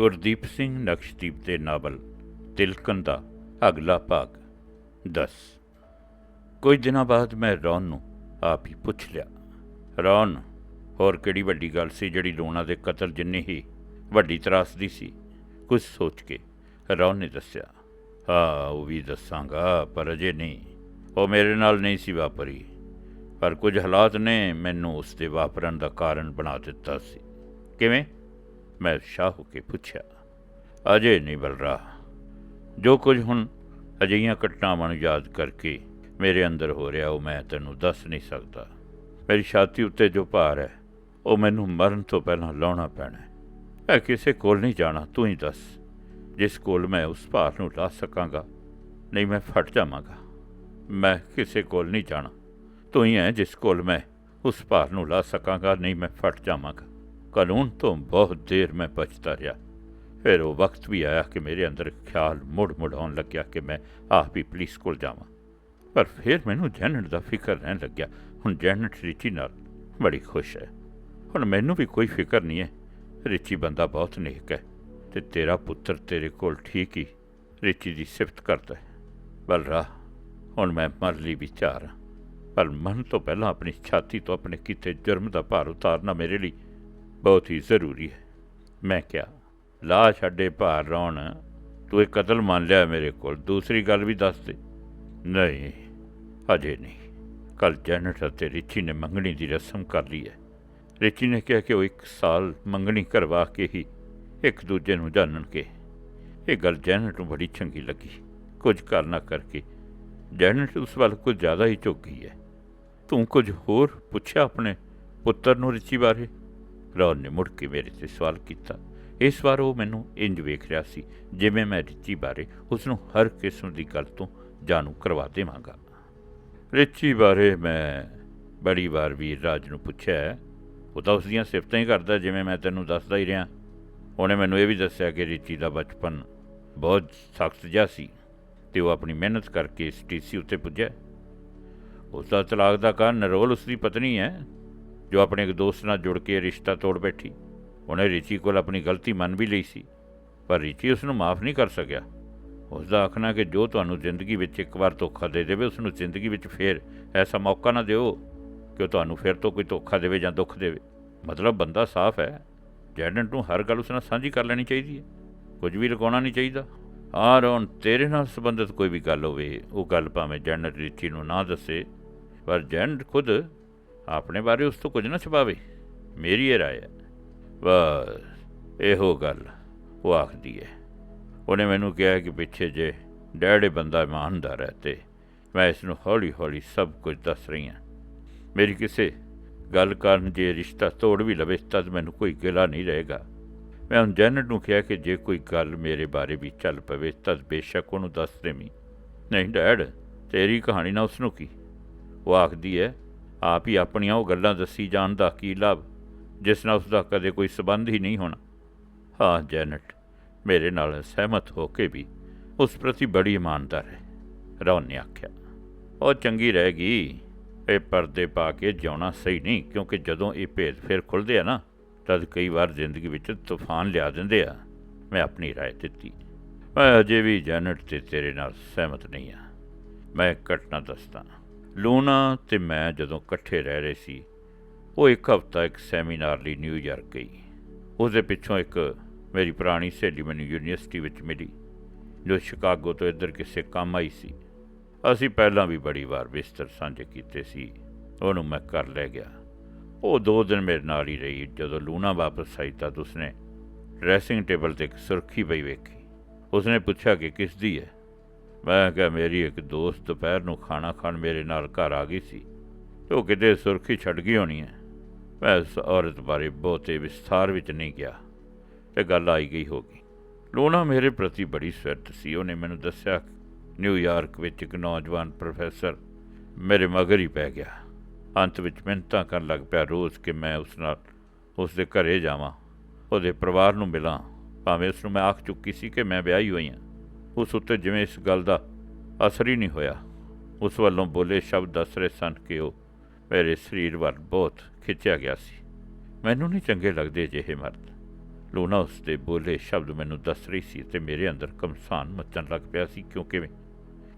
ਗੁਰਦੀਪ ਸਿੰਘ ਨਕਸ਼ਦੀਪ ਦੇ ਨਾਵਲ ਤਿਲਕਨ ਦਾ ਅਗਲਾ ਭਾਗ 10 ਕੁਝ ਦਿਨਾਂ ਬਾਅਦ ਮੈਂ ਰੌਨ ਨੂੰ ਆਪ ਹੀ ਪੁੱਛ ਲਿਆ। ਰੌਨ ਹੋਰ ਕਿਹੜੀ ਵੱਡੀ ਗੱਲ ਸੀ ਜਿਹੜੀ ਲੂਣਾ ਦੇ ਕਤਲ ਜਿੰਨੀ ਹੀ ਵੱਡੀ ਤਰਾਸਦੀ ਸੀ? ਕੁਝ ਸੋਚ ਕੇ ਰੌਨ ਨੇ ਦੱਸਿਆ, ਹਾਂ, ਉਹ ਵੀ ਦੱਸਾਂਗਾ, ਪਰ ਅਜੇ ਨਹੀਂ। ਉਹ ਮੇਰੇ ਨਾਲ ਨਹੀਂ ਸੀ ਵਾਪਰੀ, ਪਰ ਕੁਝ ਹਾਲਾਤ ਨੇ ਮੈਨੂੰ ਉਸ ਦੇ ਵਾਪਰਨ ਦਾ ਕਾਰਨ ਬਣਾ ਦਿੱਤਾ ਸੀ। ਕਿਵੇਂ? ਮੈਂ ਸ਼ਾਹ ਹੋ ਕੇ ਪੁੱਛਿਆ, ਅਜੇ ਨਹੀਂ ਬਲਰਾ ਜੋ ਕੁਝ ਹੁਣ ਅਜਿਹੀਆਂ ਘਟਨਾਵਾਂ ਨੂੰ ਯਾਦ ਕਰਕੇ ਮੇਰੇ ਅੰਦਰ ਹੋ ਰਿਹਾ, ਉਹ ਮੈਂ ਤੈਨੂੰ ਦੱਸ ਨਹੀਂ ਸਕਦਾ। ਮੇਰੀ ਛਾਤੀ ਉੱਤੇ ਜੋ ਭਾਰ ਹੈ, ਉਹ ਮੈਨੂੰ ਮਰਨ ਤੋਂ ਪਹਿਲਾਂ ਲਾਉਣਾ ਪੈਣਾ ਹੈ। ਕਿਸੇ ਕੋਲ ਨਹੀਂ ਜਾਣਾ, ਤੂੰ ਹੀ ਦੱਸ। ਜਿਸ ਕੋਲ ਮੈਂ ਉਸ ਭਾਰ ਨੂੰ ਲਾ ਸਕਾਂਗਾ, ਨਹੀਂ ਮੈਂ ਫਟ ਜਾਵਾਂਗਾ। ਮੈਂ ਕਿਸੇ ਕੋਲ ਨਹੀਂ ਜਾਣਾ, ਤੂੰ ਹੀ ਹੈ ਜਿਸ ਕੋਲ ਮੈਂ ਉਸ ਭਾਰ ਨੂੰ ਲਾ ਸਕਾਂਗਾ, ਨਹੀਂ ਮੈਂ ਫਟ ਜਾਵਾਂਗਾ। ਕਾਨੂੰਨ ਤੋਂ ਬਹੁਤ ਦੇਰ ਮੈਂ ਬਚਦਾ ਰਿਹਾ। ਫਿਰ ਉਹ ਵਕਤ ਵੀ ਆਇਆ ਕਿ ਮੇਰੇ ਅੰਦਰ ਖਿਆਲ ਮੁੜ ਮੁੜ ਆਉਣ ਲੱਗਿਆ ਕਿ ਮੈਂ ਆਪ ਹੀ ਪੁਲਿਸ ਕੋਲ ਜਾਵਾਂ। ਪਰ ਫਿਰ ਮੈਨੂੰ ਜੈਨਟ ਦਾ ਫਿਕਰ ਰਹਿਣ ਲੱਗਿਆ। ਹੁਣ ਜੈਨਟ ਰਿਚੀ ਨਾਲ ਬੜੀ ਖੁਸ਼ ਹੈ। ਹੁਣ ਮੈਨੂੰ ਵੀ ਕੋਈ ਫਿਕਰ ਨਹੀਂ ਹੈ। ਰਿਚੀ ਬੰਦਾ ਬਹੁਤ ਨੇਕ ਹੈ ਤੇ ਤੇਰਾ ਪੁੱਤਰ ਤੇਰੇ ਕੋਲ ਠੀਕ ਹੀ ਰਿਚੀ ਦੀ ਸਿਫਤ ਕਰਦਾ ਹੈ। ਬਲਰਾ ਹੁਣ ਮੈਂ ਮਰ ਲਈ ਵਿਚਾਰ ਹਾਂ। ਪਰ ਮਨ ਤੋਂ ਪਹਿਲਾਂ ਆਪਣੀ ਛਾਤੀ ਤੋਂ ਆਪਣੇ ਕੀਤੇ ਜੁਰਮ ਦਾ ਭਾਰ ਉਤਾਰਨਾ ਮੇਰੇ ਲਈ ਬਹੁਤ ਹੀ ਜ਼ਰੂਰੀ ਹੈ। ਮੈਂ ਕਿਹਾ, ਲਾ ਛੱਡੇ ਭਾਰ ਰੌਣ, ਤੂੰ ਇਹ ਕਤਲ ਮੰਨ ਲਿਆ ਮੇਰੇ ਕੋਲ, ਦੂਸਰੀ ਗੱਲ ਵੀ ਦੱਸ ਦੇ। ਨਹੀਂ ਅਜੇ ਨਹੀਂ। ਕੱਲ ਜੈਨਟ ਅਤੇ ਰਿਚੀ ਨੇ ਮੰਗਣੀ ਦੀ ਰਸਮ ਕਰ ਲਈ ਹੈ। ਰਿਚੀ ਨੇ ਕਿਹਾ ਕਿ ਉਹ ਇੱਕ ਸਾਲ ਮੰਗਣੀ ਕਰਵਾ ਕੇ ਹੀ ਇੱਕ ਦੂਜੇ ਨੂੰ ਜਾਣਨਗੇ। ਇਹ ਗੱਲ ਜੈਨਟ ਨੂੰ ਬੜੀ ਚੰਗੀ ਲੱਗੀ। ਕੁਝ ਕਰਨਾ ਕਰਕੇ ਜੈਨਟ ਉਸ ਵੱਲ ਕੁਝ ਜ਼ਿਆਦਾ ਹੀ ਝੁਕ ਗਈ ਹੈ। ਤੂੰ ਕੁਝ ਹੋਰ ਪੁੱਛਿਆ ਆਪਣੇ ਪੁੱਤਰ ਨੂੰ ਰਿਚੀ ਬਾਰੇ? ਰੌਨ ਨੇ ਮੁੜ ਕੇ ਮੇਰੇ ਤੇ ਸਵਾਲ ਕੀਤਾ। ਇਸ ਵਾਰ ਉਹ ਮੈਨੂੰ ਇੰਜ ਵੇਖ ਰਿਹਾ ਸੀ, ਜਿਵੇਂ ਮੈਂ ਰਿਚੀ ਬਾਰੇ ਉਸ ਨੂੰ ਹਰ ਕਿਸਮ ਦੀ ਗੱਲ ਤੋਂ ਜਾਣੂ ਕਰਵਾ ਦੇਵਾਂਗਾ। ਰਿਚੀ ਬਾਰੇ ਮੈਂ ਬੜੀ ਵਾਰ ਵੀਰ ਰਾਜ ਨੂੰ ਪੁੱਛਿਆ ਉਹ ਤਾਂ ਉਸ ਦੀਆਂ ਸਿਫਤਾਂ ਹੀ ਕਰਦਾ ਜਿਵੇਂ ਮੈਂ ਤੈਨੂੰ ਦੱਸਦਾ ਹੀ ਰਿਹਾ। ਉਹਨੇ ਮੈਨੂੰ ਇਹ ਵੀ ਦੱਸਿਆ ਕਿ ਰਿਚੀ ਦਾ ਬਚਪਨ ਬਹੁਤ ਸਖਤ ਜਿਹਾ ਸੀ ਤੇ ਉਹ ਆਪਣੀ ਮਿਹਨਤ ਕਰਕੇ ਇਸ ਟੀਸੀ ਉੱਤੇ ਪੁੱਜਿਆ। ਉਸ ਦਾ ਤਲਾਕ ਦਾ ਕਾਰਨ ਨਰੋਲ ਉਸ ਦੀ ਪਤਨੀ ਹੈ। ਜੋ ਆਪਣੇ ਇੱਕ ਦੋਸਤ ਨਾਲ ਜੁੜ ਕੇ ਰਿਸ਼ਤਾ ਤੋੜ ਬੈਠੀ। ਉਹਨੇ ਰਿਚੀ ਕੋਲ ਆਪਣੀ ਗਲਤੀ ਮੰਨ ਵੀ ਲਈ ਸੀ, ਪਰ ਰਿਚੀ ਉਸ ਨੂੰ ਮਾਫ ਨਹੀਂ ਕਰ ਸਕਿਆ। ਉਸ ਦਾ ਆਖਣਾ ਕਿ ਜੋ ਤੁਹਾਨੂੰ ਜ਼ਿੰਦਗੀ ਵਿੱਚ ਇੱਕ ਵਾਰ ਧੋਖਾ ਦੇ ਦੇਵੇ ਉਸ ਨੂੰ ਜ਼ਿੰਦਗੀ ਵਿੱਚ ਫੇਰ ਐਸਾ ਮੌਕਾ ਨਾ ਦਿਓ ਕਿ ਉਹ ਤੁਹਾਨੂੰ ਫਿਰ ਤੋਂ ਕੋਈ ਧੋਖਾ ਦੇਵੇ ਜਾਂ ਦੁੱਖ ਦੇਵੇ। ਮਤਲਬ ਬੰਦਾ ਸਾਫ਼ ਹੈ। ਜੈਡਨ ਨੂੰ ਹਰ ਗੱਲ ਉਸ ਨਾਲ ਸਾਂਝੀ ਕਰ ਲੈਣੀ ਚਾਹੀਦੀ ਹੈ। ਕੁਝ ਵੀ ਲਗਾਉਣਾ ਨਹੀਂ ਚਾਹੀਦਾ। ਆਰ ਔਨ ਤੇਰੇ ਨਾਲ ਸੰਬੰਧਿਤ ਕੋਈ ਵੀ ਗੱਲ ਹੋਵੇ, ਉਹ ਗੱਲ ਭਾਵੇਂ ਜੈਨਟ ਰਿਚੀ ਨੂੰ ਨਾ ਦੱਸੇ, ਪਰ ਜੈਨਟ ਖੁਦ ਆਪਣੇ ਬਾਰੇ ਉਸ ਤੋਂ ਕੁਝ ਨਾ ਛੁਪਾਵੇ। ਮੇਰੀ ਇਹ ਰਾਏ ਹੈ। ਬਸ, ਇਹੋ ਗੱਲ ਉਹ ਆਖਦੀ ਹੈ। ਉਹਨੇ ਮੈਨੂੰ ਕਿਹਾ ਕਿ ਪਿੱਛੇ ਜੇ ਡੈਡੇ ਬੰਦਾ ਇਮਾਨਦਾਰ ਹੈ ਤੇ ਮੈਂ ਇਸ ਨੂੰ ਹੌਲੀ ਹੌਲੀ ਸਭ ਕੁਝ ਦੱਸ ਰਹੀ ਹਾਂ। ਮੇਰੀ ਕਿਸੇ ਗੱਲ ਕਾਰਨ ਜੇ ਰਿਸ਼ਤਾ ਤੋੜ ਵੀ ਲਵੇ ਤਦ ਮੈਨੂੰ ਕੋਈ ਗਿਲਾ ਨਹੀਂ ਰਹੇਗਾ। ਮੈਂ ਹੁਣ ਜੈਨਟ ਨੂੰ ਕਿਹਾ ਕਿ ਜੇ ਕੋਈ ਗੱਲ ਮੇਰੇ ਬਾਰੇ ਵੀ ਚੱਲ ਪਵੇ ਤਦ ਬੇਸ਼ੱਕ ਉਹਨੂੰ ਦੱਸ ਦੇਵੀਂ। ਨਹੀਂ ਡੈਡ, ਤੇਰੀ ਕਹਾਣੀ ਨਾਲ ਉਸ ਨੂੰ ਕੀ? ਉਹ ਆਖਦੀ ਹੈ ਆਪ ਹੀ ਆਪਣੀਆਂ ਉਹ ਗੱਲਾਂ ਦੱਸੀ ਜਾਣ ਦਾ ਕੀ ਲਾਭ ਜਿਸ ਨਾਲ ਉਸ ਦਾ ਕਦੇ ਕੋਈ ਸਬੰਧ ਹੀ ਨਹੀਂ ਹੋਣਾ ਹਾਂ ਜੈਨਟ ਮੇਰੇ ਨਾਲ ਸਹਿਮਤ ਹੋ ਕੇ ਵੀ ਉਸ ਪ੍ਰਤੀ ਬੜੀ ਇਮਾਨਦਾਰ ਹੈ ਰੌਨ ਨੇ ਆਖਿਆ ਉਹ ਚੰਗੀ ਰਹੇਗੀ ਇਹ ਪਰਦੇ ਪਾ ਕੇ ਜਿਉਣਾ ਸਹੀ ਨਹੀਂ ਕਿਉਂਕਿ ਜਦੋਂ ਇਹ ਭੇਦ ਫਿਰ ਖੁੱਲਦੇ ਆ ਨਾ ਤਦ ਕਈ ਵਾਰ ਜ਼ਿੰਦਗੀ ਵਿੱਚ ਤੂਫਾਨ ਲਿਆ ਦਿੰਦੇ ਆ ਮੈਂ ਆਪਣੀ رائے ਦਿੱਤੀ ਮੈਂ ਅਜੇ ਵੀ ਜੈਨਟ ਤੇ ਤੇਰੇ ਨਾਲ ਸਹਿਮਤ ਨਹੀਂ ਆ ਮੈਂ ਇੱਕ ਘਟਨਾ ਦੱਸਦਾ ਲੂਣਾ ਤੇ ਮੈਂ ਜਦੋਂ ਇਕੱਠੇ ਰਹਿ ਰਹੇ ਸੀ, ਉਹ ਇੱਕ ਹਫ਼ਤਾ ਇੱਕ ਸੈਮੀਨਾਰ ਲਈ ਨਿਊਯਾਰਕ ਗਈ। ਉਸ ਦੇ ਪਿੱਛੋਂ ਇੱਕ ਮੇਰੀ ਪੁਰਾਣੀ ਸਹੇਲੀ ਮੈਨੂੰ ਯੂਨੀਵਰਸਿਟੀ ਵਿੱਚ ਮਿਲੀ, ਜੋ ਸ਼ਿਕਾਗੋ ਤੋਂ ਇੱਧਰ ਕਿਸੇ ਕੰਮ ਆਈ ਸੀ। ਅਸੀਂ ਪਹਿਲਾਂ ਵੀ ਬੜੀ ਵਾਰ ਬਿਸਤਰ ਸਾਂਝੇ ਕੀਤੇ ਸੀ, ਉਹਨੂੰ ਮੈਂ ਕਰ ਲੈ ਗਿਆ। ਉਹ ਦੋ ਦਿਨ ਮੇਰੇ ਨਾਲ ਹੀ ਰਹੀ ਜਦੋਂ ਲੂਣਾ ਵਾਪਸ ਆਈ ਤਾਂ ਉਸਨੇ ਡਰੈਸਿੰਗ ਟੇਬਲ ਤੇ ਇੱਕ ਸੁਰਖੀ ਪਈ ਵੇਖੀ। ਉਸਨੇ ਪੁੱਛਿਆ ਕਿ ਕਿਸ ਦੀ ਹੈ? ਮੈਂ ਕਿਹਾ, ਮੇਰੀ ਇੱਕ ਦੋਸਤ ਦੁਪਹਿਰ ਨੂੰ ਖਾਣਾ ਖਾਣ ਮੇਰੇ ਨਾਲ ਘਰ ਆ ਗਈ ਸੀ ਤੇ ਉਹ ਕਿਤੇ ਸੁਰਖੀ ਛੱਡ ਗਈ ਹੋਣੀ ਹੈ। ਮੈਂ ਉਸ ਔਰਤ ਬਾਰੇ ਬਹੁਤੇ ਵਿਸਥਾਰ ਵਿੱਚ ਨਹੀਂ ਗਿਆ ਤੇ ਗੱਲ ਆਈ ਗਈ ਹੋਗੀ ਲੂਣਾ ਮੇਰੇ ਪ੍ਰਤੀ ਬੜੀ ਸਵਿਰਤ ਸੀ। ਉਹਨੇ ਮੈਨੂੰ ਦੱਸਿਆ ਨਿਊਯਾਰਕ ਵਿੱਚ ਇੱਕ ਨੌਜਵਾਨ ਪ੍ਰੋਫੈਸਰ ਮੇਰੇ ਮਗਰ ਹੀ ਪੈ ਗਿਆ। ਅੰਤ ਵਿੱਚ ਮਿੰਨਤਾਂ ਕਰਨ ਲੱਗ ਪਿਆ ਰੋਜ਼ ਕਿ ਮੈਂ ਉਸ ਨਾਲ, ਉਸ ਦੇ ਘਰੇ ਜਾਵਾਂ, ਉਹਦੇ ਪਰਿਵਾਰ ਨੂੰ ਮਿਲਾਂ। ਭਾਵੇਂ ਉਸ ਨੂੰ ਮੈਂ ਆਖ ਚੁੱਕੀ ਸੀ ਕਿ ਮੈਂ ਵਿਆਹੀ ਹੋਈ ਹਾਂ। ਉਸ ਉੱਤੇ ਜਿਵੇਂ ਇਸ ਗੱਲ ਦਾ ਅਸਰ ਹੀ ਨਹੀਂ ਹੋਇਆ। ਉਸ ਵੱਲੋਂ ਬੋਲੇ ਸ਼ਬਦ ਦੱਸ ਰਹੇ ਸਨ ਕਿ ਉਹ ਮੇਰੇ ਸਰੀਰ ਵੱਲ ਬਹੁਤ ਖਿੱਚਿਆ ਗਿਆ ਸੀ। ਮੈਨੂੰ ਨਹੀਂ ਚੰਗੇ ਲੱਗਦੇ ਜਿਹੇ ਮਰਦ। ਲੂਣਾ ਉਸ ਦੇ ਬੋਲੇ ਸ਼ਬਦ ਮੈਨੂੰ ਦੱਸ ਰਹੀ ਸੀ ਤੇ ਮੇਰੇ ਅੰਦਰ ਕਮਸਾਨ ਮੱਚਣ ਲੱਗ ਪਿਆ ਸੀ ਕਿਉਂਕਿ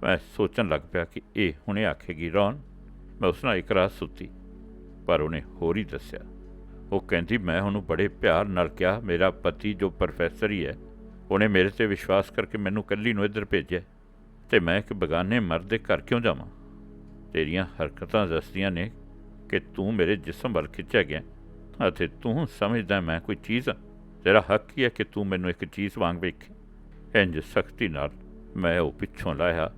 ਮੈਂ ਸੋਚਣ ਲੱਗ ਪਿਆ ਕਿ ਇਹ ਹੁਣੇ ਆਖੇਗੀ, ਰੌਣ, ਮੈਂ ਉਸ ਨਾਲ ਇੱਕ ਰਾਤ ਸੁੱਤੀ, ਪਰ ਉਹਨੇ ਹੋਰ ਹੀ ਦੱਸਿਆ। ਉਹ ਕਹਿੰਦੀ, ਮੈਂ ਉਹਨੂੰ ਬੜੇ ਪਿਆਰ ਨਾਲ ਕਿਹਾ, ਮੇਰਾ ਪਤੀ ਜੋ ਪ੍ਰੋਫੈਸਰ ਹੀ ਹੈ ਉਹਨੇ ਮੇਰੇ ਤੇ ਵਿਸ਼ਵਾਸ ਕਰਕੇ ਮੈਨੂੰ ਕੱਲੀ ਨੂੰ ਇੱਧਰ ਭੇਜਿਆ ਤੇ ਮੈਂ ਇੱਕ ਬਗਾਨੇ ਮਰਦ ਦੇ ਘਰ ਕਿਉਂ ਜਾਵਾਂ? ਤੇਰੀਆਂ ਹਰਕਤਾਂ ਦੱਸਦੀਆਂ ਨੇ ਕਿ ਤੂੰ ਮੇਰੇ ਜਿਸਮ ਵੱਲ ਖਿੱਚਿਆ ਗਿਆ ਅਤੇ ਤੂੰ ਸਮਝਦਾ ਮੈਂ ਕੋਈ ਚੀਜ਼ ਹਾਂ ਤੇਰਾ ਹੱਕ ਹੀ ਹੈ ਕਿ ਤੂੰ ਮੈਨੂੰ ਇੱਕ ਚੀਜ਼ ਵਾਂਗ ਵੇਖੇ। ਇੰਜ ਸਖਤੀ ਨਾਲ ਮੈਂ ਉਹ ਪਿੱਛੋਂ ਲਾਇਆ।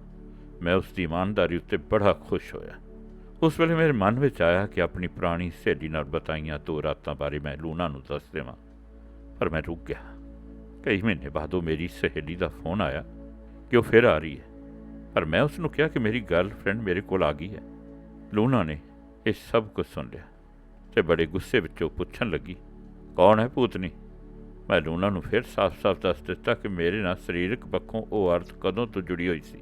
ਮੈਂ ਉਸ ਦੀ ਇਮਾਨਦਾਰੀ ਉੱਤੇ ਬੜਾ ਖੁਸ਼ ਹੋਇਆ। ਉਸ ਵੇਲੇ ਮੇਰੇ ਮਨ ਵਿੱਚ ਆਇਆ ਕਿ ਆਪਣੀ ਪੁਰਾਣੀ ਸਹੇਲੀ ਨਾਲ ਬਤਾਈਆਂ ਦੋ ਰਾਤਾਂ ਬਾਰੇ ਮੈਂ ਲੂਣਾ ਨੂੰ ਦੱਸ ਦੇਵਾਂ। ਪਰ ਮੈਂ ਰੁਕ ਗਿਆ। ਕਈ ਮਹੀਨੇ ਬਾਅਦ ਉਹ ਮੇਰੀ ਸਹੇਲੀ ਦਾ ਫੋਨ ਆਇਆ ਕਿ ਉਹ ਫਿਰ ਆ ਰਹੀ ਹੈ। ਪਰ ਮੈਂ ਉਸ ਨੂੰ ਕਿਹਾ ਕਿ ਮੇਰੀ ਗਰਲਫ੍ਰੈਂਡ ਮੇਰੇ ਕੋਲ ਆ ਗਈ ਹੈ। ਲੂਣਾ ਨੇ ਇਹ ਸਭ ਕੁਝ ਸੁਣ ਲਿਆ ਤੇ ਬੜੇ ਗੁੱਸੇ ਵਿੱਚੋਂ ਪੁੱਛਣ ਲੱਗੀ, ਕੌਣ ਹੈ ਭੂਤਨੀ ਮੈਂ ਲੂਣਾ ਨੂੰ ਫਿਰ ਸਾਫ਼-ਸਾਫ਼ ਦੱਸ ਦਿੱਤਾ ਕਿ ਮੇਰੇ ਨਾਲ ਸਰੀਰਕ ਪੱਖੋਂ ਉਹ ਅਰਥ ਕਦੋਂ ਤੋਂ ਜੁੜੀ ਹੋਈ ਸੀ।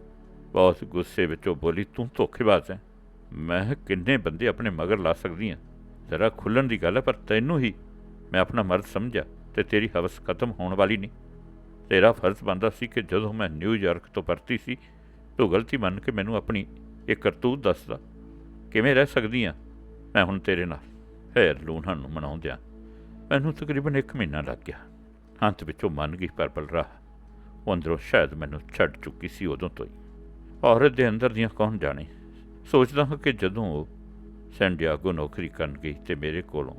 ਬਹੁਤ ਗੁੱਸੇ ਵਿੱਚੋਂ ਬੋਲੀ, ਤੂੰ ਧੋਖੇਬਾਜ਼ ਹੈ। ਮੈਂ ਕਿੰਨੇ ਬੰਦੇ ਆਪਣੇ ਮਗਰ ਲਾ ਸਕਦੀ ਹਾਂ? ਜ਼ਰਾ ਖੁੱਲਣ ਦੀ ਗੱਲ ਹੈ, ਪਰ ਤੈਨੂੰ ਹੀ ਮੈਂ ਆਪਣਾ ਮਰਦ ਸਮਝਿਆ। ਤੇ ਤੇਰੀ ਹਵਸ ਖਤਮ ਹੋਣ ਵਾਲੀ ਨਹੀਂ। ਤੇਰਾ ਫਰਜ਼ ਬਣਦਾ ਸੀ ਕਿ ਜਦੋਂ ਮੈਂ ਨਿਊਯਾਰਕ ਤੋਂ ਪਰਤੀ ਸੀ, ਤੂੰ ਗਲਤੀ ਮੰਨ ਕੇ ਮੈਨੂੰ ਆਪਣੀ ਇਹ ਕਰਤੂਤ ਦੱਸਦਾ। ਕਿਵੇਂ ਰਹਿ ਸਕਦੀ ਆ? ਮੈਂ ਹੁਣ ਤੇਰੇ ਨਾਲ ਹੈਰ ਲੂਣਾ ਨੂੰ ਮਨਾਉਂਦਿਆਂ ਮੈਨੂੰ ਤਕਰੀਬਨ 1 ਮਹੀਨਾ ਲੱਗ ਗਿਆ। ਅੰਤ ਵਿੱਚੋਂ ਮੰਨ ਗਈ ਪਰ ਬਲਰਾ ਉਹ ਅੰਦਰੋਂ ਸ਼ਾਇਦ ਮੈਨੂੰ ਛੱਡ ਚੁੱਕੀ ਸੀ ਉਦੋਂ ਤੋਂ ਹੀ। ਔਰਤ ਦੇ ਅੰਦਰ ਦੀਆਂ ਕੌਣ ਜਾਣੇ? ਸੋਚਦਾ ਹਾਂ ਕਿ ਜਦੋਂ ਉਹ ਸੈਂਡੀਆਗੋ ਨੌਕਰੀ ਕਰਨ ਗਈ ਤੇ ਮੇਰੇ ਕੋਲੋਂ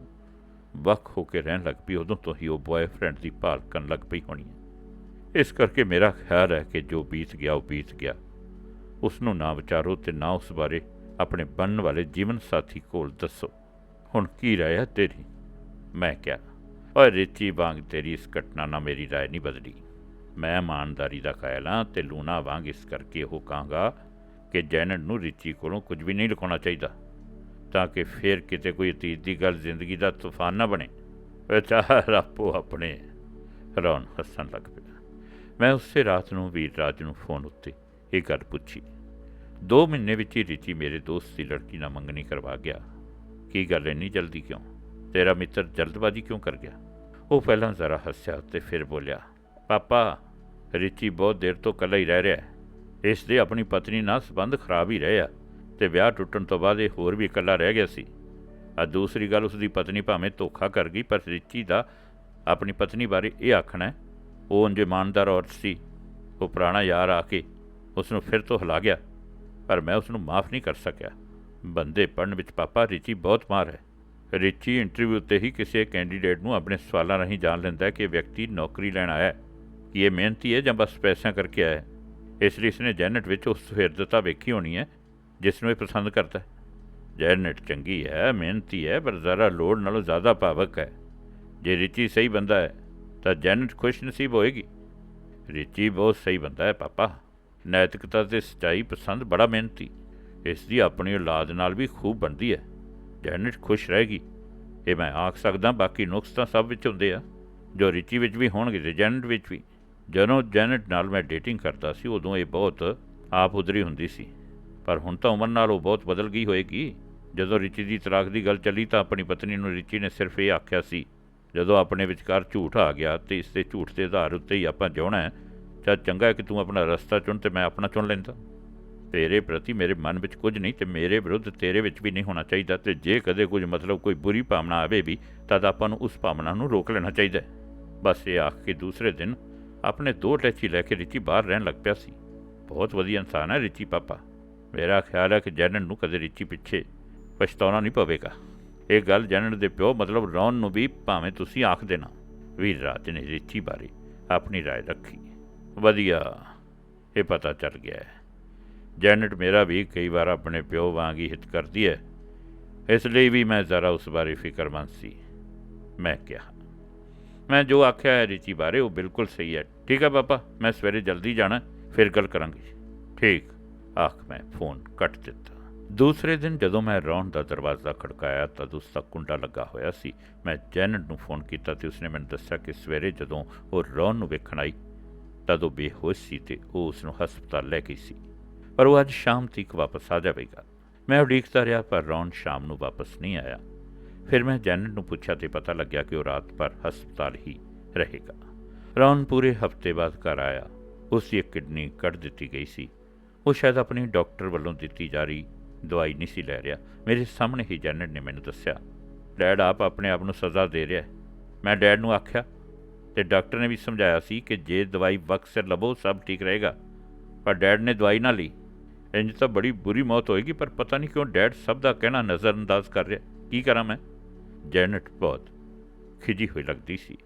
ਵੱਖ ਹੋ ਕੇ ਰਹਿਣ ਲੱਗ ਪਈ, ਉਦੋਂ ਤੋਂ ਹੀ ਉਹ ਬॉयਫ੍ਰੈਂਡ ਦੀ ਭਾਲ ਕਰਨ ਲੱਗ ਪਈ ਹੋਣੀ ਹੈ। ਇਸ ਕਰਕੇ ਮੇਰਾ ਖਿਆਲ ਹੈ ਕਿ ਜੋ ਬੀਤ ਗਿਆ, ਉਹ ਬੀਤ ਗਿਆ। ਉਸ ਨੂੰ ਨਾ ਵਿਚਾਰੋ ਤੇ ਨਾ ਉਸ ਬਾਰੇ ਆਪਣੇ ਬਣਨ ਵਾਲੇ ਜੀਵਨ ਸਾਥੀ ਕੋਲ ਦੱਸੋ। ਹੁਣ ਕੀ ਰਾਏ ਹੈ ਤੇਰੀ? ਮੈਂ ਕਿਹਾ, ਓਏ ਰਿਚੀ ਵਾਂਗ ਤੇਰੀ ਇਸ ਘਟਨਾ ਨਾਲ ਮੇਰੀ ਰਾਏ ਨਹੀਂ ਬਦਲੀ। ਮੈਂ ਇਮਾਨਦਾਰੀ ਦਾ ਕਾਇਲ ਹਾਂ ਤੇ ਲੂਣਾ ਵਾਂਗ ਇਸ ਕਰਕੇ ਉਹ ਕਹਾਂਗਾ ਕਿ ਜੈਨਟ ਨੂੰ ਰਿਚੀ ਕੋਲੋਂ ਕੁਝ ਵੀ ਨਹੀਂ ਲਿਖਾਉਣਾ ਚਾਹੀਦਾ। ਤਾਂ ਕਿ ਫੇਰ ਕਿਤੇ ਕੋਈ ਅਤੀਤ ਦੀ ਗੱਲ ਜ਼ਿੰਦਗੀ ਦਾ ਤੂਫਾਨ ਨਾ ਬਣੇ। ਵਿਚਾਰ ਆਪੋ ਆਪਣੇ ਰੌਣ ਹੱਸਣ ਲੱਗ ਪਿਆ। ਮੈਂ ਉਸੇ ਰਾਤ ਨੂੰ ਵੀਰ ਰਾਜ ਨੂੰ ਫੋਨ ਉੱਤੇ ਇਹ ਗੱਲ ਪੁੱਛੀ। ਦੋ ਮਹੀਨੇ ਵਿੱਚ ਹੀ ਰਿਚੀ ਮੇਰੇ ਦੋਸਤ ਦੀ ਲੜਕੀ ਨਾਲ ਮੰਗਣੀ ਕਰਵਾ ਗਿਆ। ਕੀ ਗੱਲ ਇੰਨੀ ਜਲਦੀ ਕਿਉਂ? ਤੇਰਾ ਮਿੱਤਰ ਜਲਦਬਾਜ਼ੀ ਕਿਉਂ ਕਰ ਗਿਆ? ਉਹ ਪਹਿਲਾਂ ਜ਼ਰਾ ਹੱਸਿਆ ਤੇ ਫਿਰ ਬੋਲਿਆ, ਪਾਪਾ, ਰਿਚੀ ਬਹੁਤ ਦੇਰ ਤੋਂ ਇਕੱਲਾ ਹੀ ਰਹਿ ਰਿਹਾ ਹੈ। ਇਸ ਦੇ ਆਪਣੀ ਪਤਨੀ ਨਾਲ ਸੰਬੰਧ ਖਰਾਬ ਹੀ ਰਹੇ ਆ। ਤੇ ਵਿਆਹ ਟੁੱਟਣ ਤੋਂ ਬਾਅਦ ਇਹ ਹੋਰ ਵੀ ਇਕੱਲਾ ਰਹਿ ਗਿਆ ਸੀ। ਆ ਦੂਸਰੀ ਗੱਲ ਉਸ ਦੀ ਪਤਨੀ ਭਾਵੇਂ ਧੋਖਾ ਕਰ ਗਈ, ਪਰ ਰਿਚੀ ਦਾ ਆਪਣੀ ਪਤਨੀ ਬਾਰੇ ਇਹ ਆਖਣਾ ਹੈ, ਉਹ ਉਂਝ ਇਮਾਨਦਾਰ ਔਰਤ ਸੀ, ਉਹ ਪੁਰਾਣਾ ਯਾਰ ਆ ਕੇ ਉਸ ਨੂੰ ਫਿਰ ਤੋਂ ਹਿਲਾ ਗਿਆ, ਪਰ ਮੈਂ ਉਸ ਨੂੰ ਮਾਫ ਨਹੀਂ ਕਰ ਸਕਿਆ। ਬੰਦੇ ਪੜਨ ਵਿੱਚ ਪਾਪਾ ਰਿਚੀ ਬਹੁਤ ਮਾਰ ਹੈ। ਰਿਚੀ ਇੰਟਰਵਿਊ ਤੇ ਹੀ ਕਿਸੇ ਕੈਂਡੀਡੇਟ ਨੂੰ ਆਪਣੇ ਸਵਾਲਾਂ ਰਾਹੀਂ ਜਾਣ ਲੈਂਦਾ ਹੈ ਕਿ ਇਹ ਵਿਅਕਤੀ ਨੌਕਰੀ ਲੈਣ ਆਇਆ ਹੈ, ਕਿ ਇਹ ਮਿਹਨਤੀ ਹੈ ਜਾਂ ਬਸ ਪੈਸਿਆਂ ਕਰਕੇ ਆਇਆ ਹੈ। ਇਸ ਲਈ ਇਸਨੇ ਜੈਨਟ ਵਿੱਚ ਉਸ ਸੁਹਿਰਦਤਾ ਵੇਖੀ ਹੋਣੀ ਹੈ ਜਿਸ ਨੂੰ ਇਹ ਪਸੰਦ ਕਰਦਾ ਹੈ। ਜੈਨਟ ਚੰਗੀ ਹੈ, ਮਿਹਨਤੀ ਹੈ, ਪਰ ਜ਼ਰਾ ਲੋੜ ਨਾਲੋਂ ਜ਼ਿਆਦਾ ਭਾਵਕ ਹੈ। ਜੇ ਰਿਚੀ ਸਹੀ ਬੰਦਾ ਹੈ, ਤਾਂ ਜੈਨਟ ਖੁਸ਼ ਨਸੀਬ ਹੋਏਗੀ। ਰਿਚੀ ਬਹੁਤ ਸਹੀ ਬੰਦਾ ਹੈ ਪਾਪਾ। ਨੈਤਿਕਤਾ ਤੇ ਸਚਾਈ ਪਸੰਦ ਬੜਾ ਮਿਹਨਤੀ। ਇਸ ਦੀ ਆਪਣੀ ਔਲਾਦ ਨਾਲ ਵੀ ਖੂਬ ਬਣਦੀ ਹੈ। ਜੈਨਟ ਖੁਸ਼ ਰਹੇਗੀ। ਇਹ ਮੈਂ ਆਖ ਸਕਦਾ ਬਾਕੀ ਨੁਕਸ ਤਾਂ ਸਭ ਵਿੱਚ ਹੁੰਦੇ ਆ। ਜੋ ਰਿਚੀ ਵਿੱਚ ਵੀ ਹੋਣਗੇ ਤੇ ਜੈਨਟ ਵਿੱਚ ਵੀ। ਜਦੋਂ ਜੈਨਟ ਨਾਲ ਮੈਂ ਡੇਟਿੰਗ ਕਰਦਾ ਸੀ, ਉਦੋਂ ਇਹ ਬਹੁਤ ਆਪ ਉਧਰੀ ਹੁੰਦੀ ਸੀ। ਪਰ ਹੁਣ ਤਾਂ ਉਮਰ ਨਾਲ ਉਹ ਬਹੁਤ ਬਦਲ ਗਈ ਹੋਏਗੀ। ਜਦੋਂ ਰਿਚੀ ਦੀ ਤਲਾਕ ਦੀ ਗੱਲ ਚੱਲੀ ਤਾਂ ਆਪਣੀ ਪਤਨੀ ਨੂੰ ਰਿਚੀ ਨੇ ਸਿਰਫ ਇਹ ਆਖਿਆ ਸੀ, ਜਦੋਂ ਆਪਣੇ ਵਿਚਕਾਰ ਝੂਠ ਆ ਗਿਆ ਤੇ ਇਸ ਦੇ ਝੂਠ ਦੇ ਆਧਾਰ ਉੱਤੇ ਹੀ ਆਪਾਂ ਜਿਉਣਾ ਹੈ ਚਾ ਚੰਗਾ ਕਿ ਤੂੰ ਆਪਣਾ ਰਸਤਾ ਚੁਣ ਤੇ ਮੈਂ ਆਪਣਾ ਚੁਣ ਲੈਂਦਾ। ਤੇਰੇ ਪ੍ਰਤੀ ਮੇਰੇ ਮਨ ਵਿੱਚ ਕੁਝ ਨਹੀਂ ਤੇ ਮੇਰੇ ਵਿਰੁੱਧ ਤੇਰੇ ਵਿੱਚ ਵੀ ਨਹੀਂ ਹੋਣਾ ਚਾਹੀਦਾ ਤੇ ਜੇ ਕਦੇ ਕੁਝ ਮਤਲਬ ਕੋਈ ਬੁਰੀ ਭਾਵਨਾ ਆਵੇ ਵੀ ਤਦ ਆਪਾਂ ਨੂੰ ਉਸ ਭਾਵਨਾ ਨੂੰ ਰੋਕ ਲੈਣਾ ਚਾਹੀਦਾ ਬਸ ਇਹ ਆਖ ਕੇ ਦੂਸਰੇ ਦਿਨ ਆਪਣੇ ਦੋ ਟੈਚੀ ਲੈ ਕੇ ਰਿਚੀ ਬਾਹਰ ਰਹਿਣ ਲੱਗ ਪਿਆ ਸੀ। ਬਹੁਤ ਵਧੀਆ ਇਨਸਾਨ ਹੈ ਰਿਚੀ ਪਾਪਾ। ਮੇਰਾ ਖਿਆਲ ਹੈ ਕਿ ਜੈਨਨ ਨੂੰ ਕਦੇ ਰਿਚੀ ਪਿੱਛੇ ਪਛਤਾਉਣਾ ਨਹੀਂ ਪਵੇਗਾ ਇਹ ਗੱਲ ਜੈਨਨ ਦੇ ਪਿਓ ਮਤਲਬ ਰੌਨ ਨੂੰ ਵੀ ਭਾਵੇਂ ਤੁਸੀਂ ਆਖ ਦੇਣਾ ਵੀਰ ਰਾਜ ਨੇ ਰਿਚੀ ਬਾਰੇ ਆਪਣੀ رائے ਰੱਖੀ ਵਧੀਆ ਇਹ ਪਤਾ ਚੱਲ ਗਿਆ ਹੈ ਜੈਨਟ ਮੇਰਾ ਵੀ ਕਈ ਵਾਰ ਆਪਣੇ ਪਿਓ ਵਾਂਗ ਹੀ ਹਿੱਤ ਕਰਦੀ ਹੈ ਇਸ ਲਈ ਵੀ ਮੈਂ ਜ਼ਰਾ ਉਸ ਬਾਰੇ ਫਿਕਰਮੰਦ ਸੀ ਮੈਂ ਕਿਹਾ ਮੈਂ ਜੋ ਆਖਿਆ ਹੈ ਰਿਚੀ ਬਾਰੇ ਉਹ ਬਿਲਕੁਲ ਸਹੀ ਹੈ ਠੀਕ ਹੈ ਪਾਪਾ ਮੈਂ ਸਵੇਰੇ ਜਲਦੀ ਜਾਣਾ ਫਿਰ ਗੱਲ ਕਰਾਂਗੇ ਠੀਕ ਆਖ ਮੈਂ ਫੋਨ ਕੱਟ ਦਿੱਤਾ। ਦੂਸਰੇ ਦਿਨ ਜਦੋਂ ਮੈਂ ਰੌਣ ਦਾ ਦਰਵਾਜ਼ਾ ਖੜਕਾਇਆ ਤਦ ਉਸ ਦਾ ਕੁੰਡਾ ਲੱਗਾ ਹੋਇਆ ਸੀ। ਮੈਂ ਜੈਨਟ ਨੂੰ ਫੋਨ ਕੀਤਾ ਤੇ ਉਸਨੇ ਮੈਨੂੰ ਦੱਸਿਆ ਕਿ ਸਵੇਰੇ ਜਦੋਂ ਉਹ ਰੌਣ ਨੂੰ ਵੇਖਣ ਆਈ, ਤਦ ਉਹ ਬੇਹੋਸ਼ ਸੀ ਤੇ ਉਹ ਉਸ ਨੂੰ ਹਸਪਤਾਲ ਲੈ ਗਈ ਸੀ। ਪਰ ਉਹ ਅੱਜ ਸ਼ਾਮ ਤੱਕ ਵਾਪਸ ਆ ਜਾਵੇਗਾ। ਮੈਂ ਉਡੀਕਦਾ ਰਿਹਾ ਪਰ ਰੌਣ ਸ਼ਾਮ ਨੂੰ ਵਾਪਸ ਨਹੀਂ ਆਇਆ। ਫਿਰ ਮੈਂ ਜੈਨਟ ਨੂੰ ਪੁੱਛਿਆ ਤੇ ਪਤਾ ਲੱਗਿਆ ਕਿ ਉਹ ਰਾਤ ਭਰ ਹਸਪਤਾਲ ਹੀ ਰਹੇਗਾ। ਰੌਣ ਪੂਰੇ ਹਫ਼ਤੇ ਬਾਅਦ ਘਰ ਆਇਆ। ਉਸ ਦੀ ਇੱਕ ਕਿਡਨੀ ਕੱਢ ਦਿੱਤੀ ਗਈ ਸੀ। ਉਹ ਸ਼ਾਇਦ ਆਪਣੀ ਡਾਕਟਰ ਵੱਲੋਂ ਦਿੱਤੀ ਜਾ ਰਹੀ ਦਵਾਈ ਨਹੀਂ ਸੀ ਲੈ ਰਿਹਾ। ਮੇਰੇ ਸਾਹਮਣੇ ਹੀ ਜੈਨਟ ਨੇ ਮੈਨੂੰ ਦੱਸਿਆ, ਡੈਡ, ਆਪ ਆਪਣੇ ਆਪ ਨੂੰ ਸਜ਼ਾ ਦੇ ਰਿਹਾ ਮੈਂ ਡੈਡ ਨੂੰ ਆਖਿਆ, ਤੇ ਡਾਕਟਰ ਨੇ ਵੀ ਸਮਝਾਇਆ ਸੀ ਕਿ ਜੇ ਦਵਾਈ ਵਕਤ ਸਿਰ ਲਵੋ ਸਭ ਠੀਕ ਰਹੇਗਾ। ਪਰ ਡੈਡ ਨੇ ਦਵਾਈ ਨਾ ਲਈ। ਇੰਜ ਤਾਂ ਬੜੀ ਬੁਰੀ ਮੌਤ ਹੋਏਗੀ, ਪਰ ਪਤਾ ਨਹੀਂ ਕਿਉਂ ਡੈਡ ਸਭ ਦਾ ਕਹਿਣਾ ਨਜ਼ਰਅੰਦਾਜ਼ ਕਰ ਰਿਹਾ। ਕੀ ਕਰਾਂ ਮੈਂ? ਜੈਨਟ ਬਹੁਤ ਖਿਜੀ ਹੋਈ ਲੱਗਦੀ ਸੀ।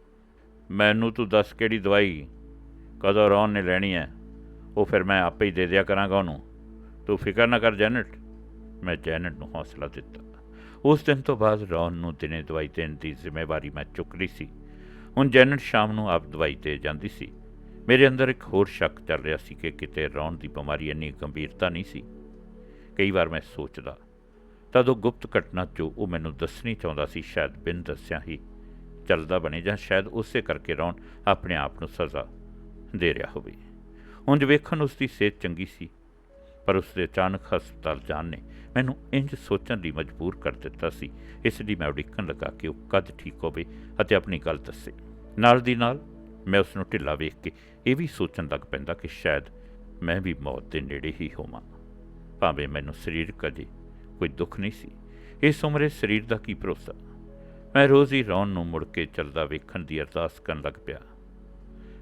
ਮੈਨੂੰ ਤੂੰ ਦੱਸ ਕਿਹੜੀ ਦਵਾਈ ਕਦੋਂ ਰੌਨ ਨੇ ਲੈਣੀ ਹੈ? ਉਹ ਫਿਰ ਮੈਂ ਆਪੇ ਹੀ ਦੇ ਦਿਆ ਕਰਾਂਗਾ ਉਹਨੂੰ। ਤੂੰ ਫਿਕਰ ਨਾ ਕਰ ਜੈਨਟ। ਮੈਂ ਜੈਨਟ ਨੂੰ ਹੌਸਲਾ ਦਿੱਤਾ। ਉਸ ਦਿਨ ਤੋਂ ਬਾਅਦ ਰੌਨ ਨੂੰ ਦਿਨੇ ਦਵਾਈ ਦੇਣ ਦੀ ਜ਼ਿੰਮੇਵਾਰੀ ਮੈਂ ਚੁੱਕ ਲਈ ਸੀ। ਹੁਣ ਜੈਨਟ ਸ਼ਾਮ ਨੂੰ ਆਪ ਦਵਾਈ ਦੇ ਜਾਂਦੀ ਸੀ। ਮੇਰੇ ਅੰਦਰ ਇੱਕ ਹੋਰ ਸ਼ੱਕ ਚੱਲ ਰਿਹਾ ਸੀ ਕਿ ਕਿਤੇ ਰੌਨ ਦੀ ਬਿਮਾਰੀ ਇੰਨੀ ਗੰਭੀਰਤਾ ਨਹੀਂ ਸੀ। ਕਈ ਵਾਰ ਮੈਂ ਸੋਚਦਾ, ਤਦ ਉਹ ਗੁਪਤ ਘਟਨਾ ਜੋ ਉਹ ਮੈਨੂੰ ਦੱਸਣੀ ਚਾਹੁੰਦਾ ਸੀ, ਸ਼ਾਇਦ ਬਿਨ ਦੱਸਿਆ ਹੀ ਚੱਲਦਾ ਬਣੇ ਜਾਂ ਸ਼ਾਇਦ ਉਸੇ ਕਰਕੇ ਰੌਣ ਆਪਣੇ ਆਪ ਨੂੰ ਸਜ਼ਾ ਦੇ ਰਿਹਾ ਹੋਵੇ। ਉਂਝ ਵੇਖਣ ਉਸ ਦੀ ਸਿਹਤ ਚੰਗੀ ਸੀ, ਪਰ ਉਸ ਦੇ ਅਚਾਨਕ ਹਸਪਤਾਲ ਜਾਣ ਨੇ ਮੈਨੂੰ ਇੰਜ ਸੋਚਣ ਲਈ ਮਜਬੂਰ ਕਰ ਦਿੱਤਾ ਸੀ। ਇਸ ਲਈ ਮੈਂ ਉਡੀਕਣ ਲੱਗਾ ਕਿ ਉਹ ਕਦ ਠੀਕ ਹੋਵੇ ਅਤੇ ਆਪਣੀ ਗੱਲ ਦੱਸੇ। ਨਾਲ ਦੀ ਨਾਲ ਮੈਂ ਉਸ ਨੂੰ ਢਿੱਲਾ ਵੇਖ ਕੇ ਇਹ ਵੀ ਸੋਚਣ ਲੱਗ ਪੈਂਦਾ ਕਿ ਸ਼ਾਇਦ ਮੈਂ ਵੀ ਮੌਤ ਦੇ ਨੇੜੇ ਹੀ ਹੋਵਾਂ। ਭਾਵੇਂ ਮੈਨੂੰ ਸਰੀਰ ਕਦੇ ਕੋਈ ਦੁੱਖ ਨਹੀਂ ਸੀ। ਇਸ ਉਮਰੇ ਸਰੀਰ ਦਾ ਕੀ ਭਰੋਸਾ? ਮੈਂ ਰੋਜ਼ ਹੀ ਰੌਣ ਨੂੰ ਮੁੜ ਕੇ ਚੱਲਦਾ ਵੇਖਣ ਦੀ ਅਰਦਾਸ ਕਰਨ ਲੱਗ ਪਿਆ।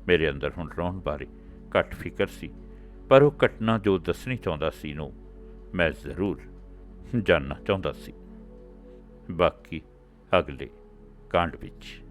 ਮੇਰੇ ਅੰਦਰ ਹੁਣ ਰੌਣ ਬਾਰੇ ਘੱਟ ਫਿਕਰ ਸੀ, ਪਰ ਉਹ ਘਟਨਾ ਜੋ ਦੱਸਣੀ ਚਾਹੁੰਦਾ ਸੀ ਨੂੰ ਮੈਂ ਜ਼ਰੂਰ ਜਾਣਨਾ ਚਾਹੁੰਦਾ ਸੀ। ਬਾਕੀ ਅਗਲੇ ਕਾਂਡ ਵਿੱਚ।